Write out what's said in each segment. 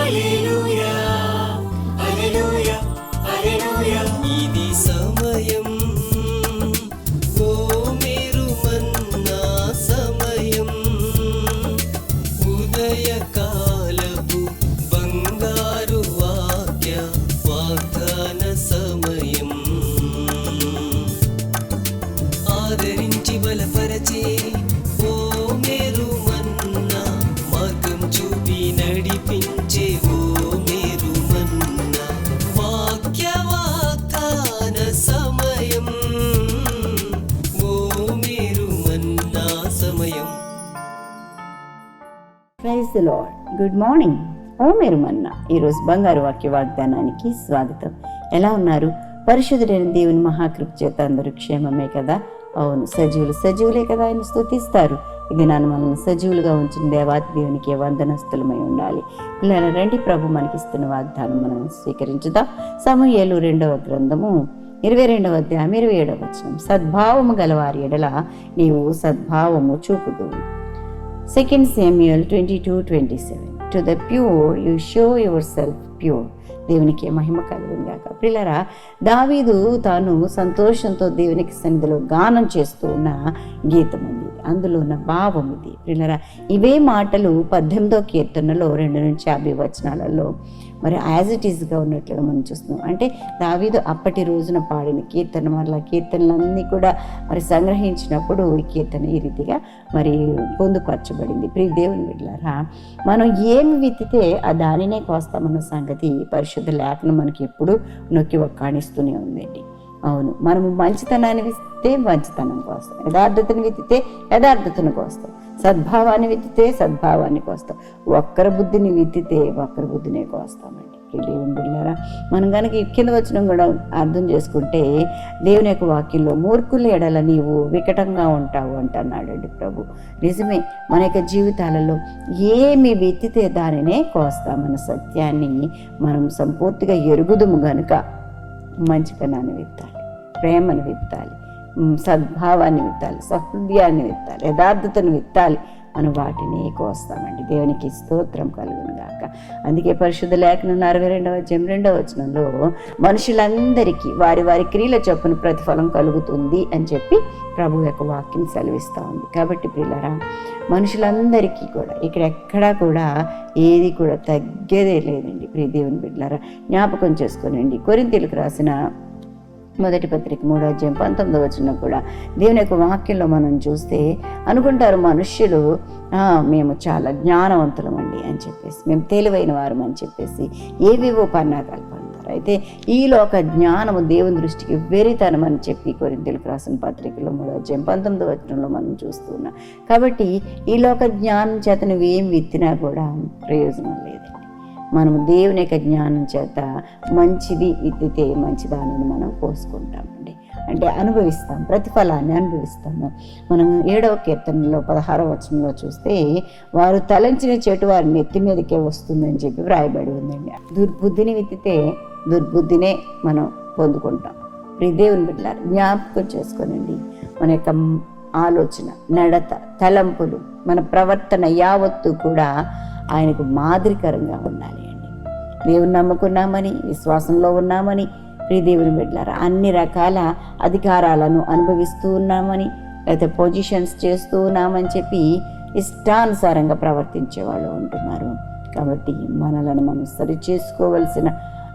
Aleluia. The Lord good morning ఓ మీరు మన్న. ఈరోజు బంగారు వాక్య వాగ్దానానికి స్వాగతం. ఎలా ఉన్నారు? పరిశుద్ధుడైన దేవుని మహాకృప చేత అందరూ క్షేమమే కదా? అవును సజీవులు సజీవులే కదా ఆయన స్థుతిస్తారు ఇది నన్ను మనల్ని సజీవులుగా ఉంచిన దేవాతి దేవునికి వందనస్తులమై ఉండాలి. పిల్లల రండి ప్రభు మనకిస్తున్న వాగ్దానం మనం స్వీకరించుదాం. సమూహేలు రెండవ గ్రంథము ఇరవై రెండవ అధ్యాయం ఇరవై ఏడవ వచనం. సద్భావము గలవారి ఎడల నీవు సద్భావము చూపుదు 2 Samuel 22 27. To the pure you show yourself pure దేవునికి మహిమ కలుగును గాక. పిల్లరా దావీదు తాను సంతోషంతో దేవునికి సన్నిధిలో గానం చేస్తూ ఉన్న గీతం ఉంది అందులో ఉన్న భావం ఇది. పిల్లరా ఇవే మాటలు పద్దెనిమిదో కీర్తనలో రెండు నుంచి యాభై వచనాలలో మరి యాజ్ ఇట్ ఈస్గా ఉన్నట్లుగా మనం చూస్తున్నాం. అంటే దావీదు అప్పటి రోజున పాడిన కీర్తన మరలా కీర్తనలన్నీ కూడా మరి సంగ్రహించినప్పుడు ఈ కీర్తన ఈ రీతిగా మరి పొందుపరచబడింది. ప్రియ దేవుని బిడ్డలారా మనం ఏమి విత్తితే ఆ దానినే కోస్తామన్న సంగతి పరిశుద్ధ లేఖనం మనకి ఎప్పుడు నొక్కి ఒక్కాణిస్తూనే ఉందండి. అవును మనము మంచితనాన్ని విత్తితే మంచితనం కోస్తాం. యథార్థతను విత్తితే యథార్థతను కోస్తాం. సద్భావాన్ని విత్తితే సద్భావాన్ని కోస్తాం. ఒక్కర బుద్ధిని విత్తితే ఒక్కరి బుద్ధినే కోస్తామండి. దేవుని మనం కనుక కింద వచ్చిన కూడా అర్థం చేసుకుంటే దేవుని యొక్క వాక్యంలో మూర్ఖుల ఎడల నీవు వికటంగా ఉంటావు అంటున్నాడండి ప్రభు. నిజమే మన యొక్క జీవితాలలో ఏమి విత్తితే దానినే కోస్తామన్న సత్యాన్ని మనం సంపూర్తిగా ఎరుగుదుము గనుక మంచితనాన్ని విత్తాలి ప్రేమను విత్తాలి సద్భావాన్ని విత్తాలి సహృదయాన్ని విత్తాలి యథార్థతను విత్తాలి మనం వాటిని కోస్తామండి దేవునికి స్తోత్రం కలుగును గాక. అందుకే పరిశుద్ధ లేఖనం అరవై రెండవ జం రెండవ వచనంలో మనుషులందరికీ వారి వారి క్రియల చొప్పున ప్రతిఫలం కలుగుతుంది అని చెప్పి ప్రభు యొక్క వాక్యం సెలవిస్తూ ఉంది. కాబట్టి ప్రియులరా మనుషులందరికీ కూడా ఇక్కడ ఎక్కడా కూడా ఏది కూడా తగ్గేదే లేదండి. ప్రియ దేవుని బిడ్డలారా జ్ఞాపకం చేసుకోనండి. కొరింతలకు రాసిన మొదటి పత్రిక మూడో అధ్యాయం పంతొమ్మిదో వచ్చిన కూడా దేవుని యొక్క వాక్యంలో మనం చూస్తే అనుకుంటారు మనుష్యులు మేము చాలా జ్ఞానవంతులమండి అని చెప్పేసి మేము తెలివైన వారం అని చెప్పేసి ఏవేవో పన్నాగాలు పడతారు అయితే ఈలోక జ్ఞానము దేవుని దృష్టికి వెరితనం అని చెప్పి కొరింతలకు రాసిన పత్రికలో మూడో అధ్యాయం పంతొమ్మిదో వచనంలో మనం చూస్తున్నాం కాబట్టి ఈలోక జ్ఞానం చేత నువ్వేం విత్తినా కూడా ప్రయోజనం లేదు. మనం దేవుని యొక్క జ్ఞానం చేత మంచిది విత్తితే మంచి దానిని మనం కోసుకుంటామండి అంటే అనుభవిస్తాం ప్రతిఫలాన్ని అనుభవిస్తాము. మనం ఏడవ కీర్తనలో పదహారవ వచనంలో చూస్తే వారు తలంచిన చెట్టు వారి నెత్తి మీదకే వస్తుందని చెప్పి వ్రాయబడి ఉందండి. దుర్బుద్ధిని విత్తితే దుర్బుద్ధినే మనం పొందుకుంటాం. ప్రియ దేవుని బిడ్డలారా జ్ఞాపకం చేసుకోనండి. మన యొక్క ఆలోచన నడత తలంపులు మన ప్రవర్తన యావత్తు కూడా ఆయనకు మాదిరికరంగా ఉండాలి అండి. దేవుని నమ్ముకున్నామని విశ్వాసంలో ఉన్నామని ప్రియదేవుని బిడ్డలారా అన్ని రకాల అధికారాలను అనుభవిస్తూ ఉన్నామని లేకపోతే పొజిషన్స్ చేస్తూ ఉన్నామని చెప్పి ఇష్టానుసారంగా ప్రవర్తించే వాళ్ళు ఉంటున్నారు. కాబట్టి మనలను మనం సరి చేసుకోవలసిన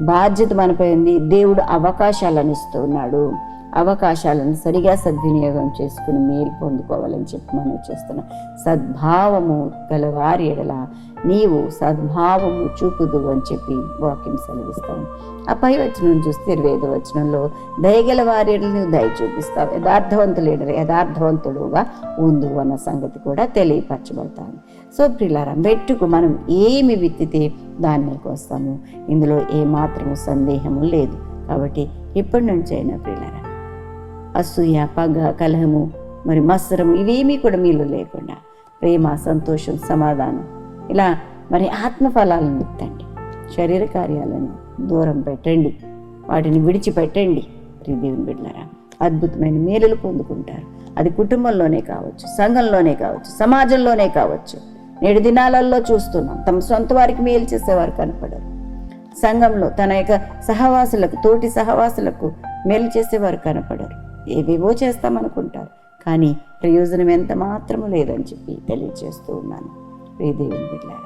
బాధ్యత మనపై ఉంది దేవుడు అవకాశాలను ఇస్తూ ఉన్నాడు అవకాశాలను సరిగా సద్వినియోగం చేసుకుని మేలు పొందుకోవాలని చెప్పి మనం చేస్తున్నా. సద్భావము గలవారి ఎడల నీవు సద్భావము చూపుదు అని చెప్పి వాక్యం సెలవిస్తాం ఆ పై వచనం చూస్తే ఇరవై ఐదో వచనంలో దయగల వారి ఎడలు నువ్వు దయ చూపిస్తావు. యథార్థవంతులు ఎడల యథార్థవంతుడుగా ఉందు అన్న సంగతి కూడా తెలియపరచబడతాను. సో ప్రిలారా మెట్టుకు మనం ఏమి విత్తితే దాన్నే కోస్తాము ఇందులో ఏమాత్రము సందేహము లేదు. కాబట్టి ఇప్పటి నుంచి అయినా ప్రిలారా అసూయ పగ కలహము మరి మత్సరం ఇవేమీ కూడా మీలో లేకుండా ప్రేమ సంతోషం సమాధానం ఇలా మరి ఆత్మఫలాలను విత్తండి. శరీర కార్యాలను దూరం పెట్టండి. వాటిని విడిచిపెట్టండి. దేవుని బిడ్డలారా అద్భుతమైన మేలులు పొందుకుంటారు. అది కుటుంబంలోనే కావచ్చు సంఘంలోనే కావచ్చు సమాజంలోనే కావచ్చు. నేడు దినాలలో చూస్తున్నాం. తమ సొంత వారికి మేలు చేసేవారు కనపడరు. సంఘంలో తన యొక్క సహవాసులకు తోటి సహవాసులకు మేలు చేసేవారు కనపడరు. ఏవేవో చేస్తామనుకుంటారు. కానీ ప్రయోజనం ఎంత మాత్రము లేదని చెప్పి తెలియజేస్తూ ఉన్నాను. ప్రియ బిడ్డారా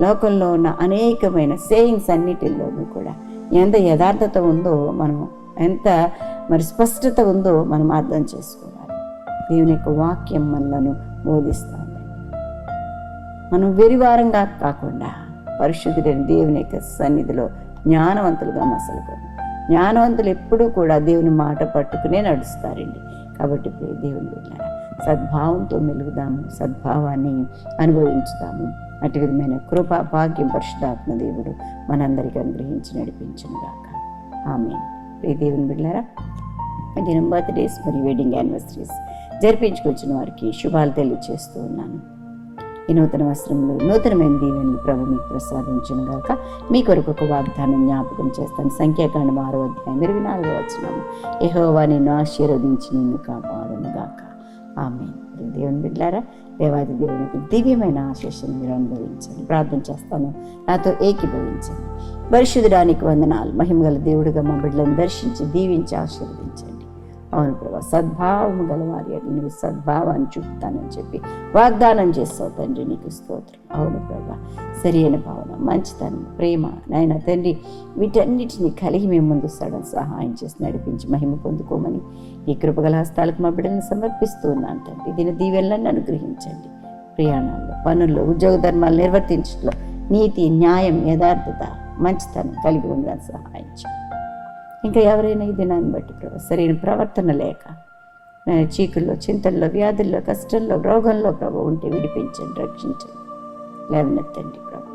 లోకంలో ఉన్న అనేకమైన సేయింగ్స్ అన్నిటిల్లోనూ కూడా ఎంత యథార్థత ఉందో మనం ఎంత మరి స్పష్టత ఉందో మనం అర్థం చేసుకోవాలి. దేవుని యొక్క వాక్యం మనలను బోధిస్తాం మనం వెరివారంగా కాకుండా పరిశుద్ధుడైన దేవుని యొక్క సన్నిధిలో జ్ఞానవంతులుగా మసలుకొని జ్ఞానవంతులు ఎప్పుడూ కూడా దేవుని మాట పట్టుకునే నడుస్తారండి. కాబట్టి దేవుని బిడ్డారా సద్భావంతో మెలుగుదాము సద్భావాన్ని అనుభవించుదాము. అటు విధమైన కృపా భాగ్యం పరిశుద్ధాత్మ దేవుడు మనందరికీ అనుగ్రహించి నడిపించును గాక ఆమె ప్రియ దేవుని బిడ్డారా దినం బర్త్డేస్ మరియు వెడ్డింగ్ యానివర్సరీస్ జరిపించుకొచ్చిన వారికి శుభాలు తెలియజేస్తూ ఉన్నాను. ఈ నూతన వస్త్రంలో నూతనమైన దీవెనలు ప్రభు మీకు ప్రసాదించిన గాక మీ కొరకు ఒక వాగ్దానం జ్ఞాపకం చేస్తాను. సంఖ్యాకాండం ఆరో అధ్యాయం ఇరవై నాలుగో వచ్చినాము యెహోవా నిన్ను ఆశీర్వదించి నిన్ను కాపాడును గాక. ఆమె దేవుని బిడ్డారా దేవాది దేవునికి దివ్యమైన ఆశీస్సును మీరు అనుభవించండి. ప్రార్థన చేస్తాను. నాతో ఏకీభవించండి. పరిశుద్ధడానికి వందనాలు. మహిమగల దేవుడిగా మా బిడ్డలను దర్శించి దీవించి ఆశీర్వదించండి. అవును ప్రభా సద్భావం గల వారి ఎడల సద్భావాన్ని చూపుతానని చెప్పి వాగ్దానం చేస్తావు తండ్రి నీకు స్తోత్రం. అవును ప్రభా సరి అయిన భావన మంచితనం ప్రేమ. నాయన తండ్రి వీటన్నిటిని కలిగి మేము ముందు సడన్ సహాయం చేసి నడిపించి మహిమ పొందుకోమని ఈ కృపగల హస్తాలకు మా బిడ్డలను సమర్పిస్తూ ఉన్నాను తండ్రి. దీని దీవెనలను అనుగ్రహించండి. ప్రయాణాల్లో పనుల్లో ఉద్యోగ ధర్మాలు నిర్వర్తించడంలో నీతి న్యాయం యథార్థత మంచితనం కలిగి ఉండడానికి సహాయం చేయండి. ఇంకా ఎవరైనా ఈ దినాన్ని బట్టి ప్రభు సరైన ప్రవర్తన లేక చీకుల్లో చింతల్లో వ్యాధుల్లో కష్టంలో రోగంలో ప్రభు ఉంటే విడిపించండి రక్షించండి. లేవనెత్తండి ప్రభు.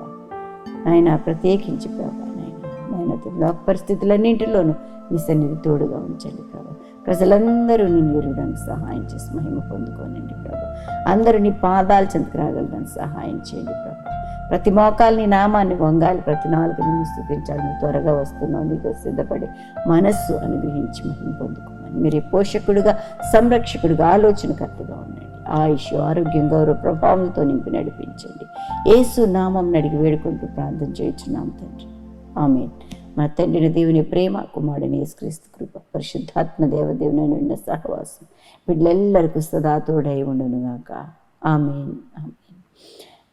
ఆయన ప్రత్యేకించి ప్రభు నాయన లోక పరిస్థితులన్నింటిలోనూ మీ సన్నిధి తోడుగా ఉంచండి ప్రభు. ప్రజలందరూ నిన్ను ఎరగడానికి సహాయం చేసి మహిమ పొందుకోనండి ప్రభు. అందరూ నీ పాదాలు చెంతకు రాగలడానికి సహాయం చేయండి ప్రభు. ప్రతి మోకాల్ని నామాన్ని వంగాలి ప్రతి నాలుగు నిన్ను స్థుతించాలి. నువ్వు త్వరగా వస్తున్నావు నీకు సిద్ధపడి మనస్సు అనుగ్రహించి మహిమ పొందుకోమని. మీరు పోషకుడుగా సంరక్షకుడుగా ఆలోచనకర్తగా ఉండండి. ఆయుష్ ఆరోగ్యం గౌరవ ప్రభావంతో నింపి నడిపించండి. ఏసు నామం అడిగి వేడుకుంటూ ప్రార్థన చేయించున్నాం తండ్రి. ఆమె మా తండ్రిని దేవుని ప్రేమ కుమారుడిని యేసుక్రీస్తు కృప పరిశుద్ధాత్మ దేవదేవుని నిన్న సహవాసం వీళ్ళెల్లరికీ సదా తోడై ఉండునుగాక. ఆమె ఆమెన్.